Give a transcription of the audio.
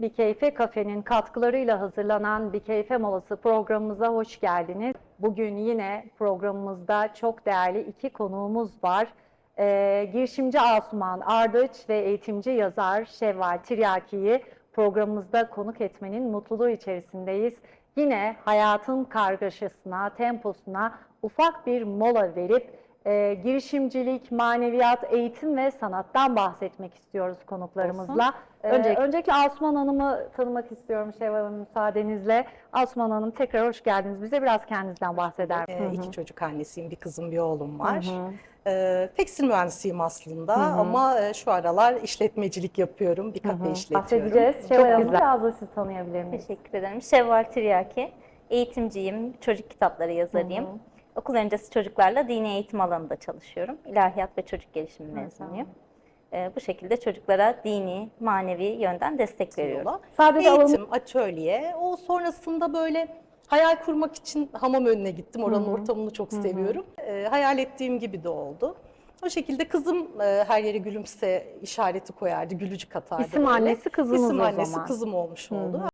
Bir Keyfe Kafe'nin katkılarıyla hazırlanan Bir Keyfe Molası programımıza hoş geldiniz. Bugün yine programımızda çok değerli iki konuğumuz var. Ee, girişimci Asuman Ardıç ve eğitimci yazar Şevval Tiryaki'yi programımızda konuk etmenin mutluluğu içerisindeyiz. Yine hayatın kargaşasına, temposuna ufak bir mola verip e, girişimcilik, maneviyat, eğitim ve sanattan bahsetmek istiyoruz konuklarımızla. Ee, Öncelikle- öncelikle Asuman Hanım'ı tanımak istiyorum Şevval Hanım müsaadenizle. Asuman Hanım tekrar hoş geldiniz. Bize biraz kendinizden bahseder Ee, misiniz? iki çocuk annesiyim, bir kızım, bir oğlum var. Hı hı. Ee, tekstil mühendisiyim aslında Hı hı. ama e, şu aralar işletmecilik yapıyorum, bir kafe Hı hı. işletiyorum. Bahsedeceğiz. Çok Şevval Hanım güzel. biraz da siz tanıyabilir miyiz? Teşekkür ederim. Şevval Tiryaki. Eğitimciyim, çocuk kitapları yazarıyım. Hı hı. Okul öncesi çocuklarla dini eğitim alanında çalışıyorum. İlahiyat ve çocuk gelişimi mezunuyum. Ee, bu şekilde çocuklara dini, manevi yönden destek veriyorum. Yola. Sadece Eğitim, atölye. O sonrasında böyle hayal kurmak için hamam önüne gittim. Oranın Hı hı. ortamını çok seviyorum. Ee, hayal ettiğim gibi de oldu. O şekilde kızım e, her yere gülümse işareti koyardı, gülücük atardı. İsim böyle. annesi kızınız İsim o annesi zaman. kızım olmuş oldu. Hı hı.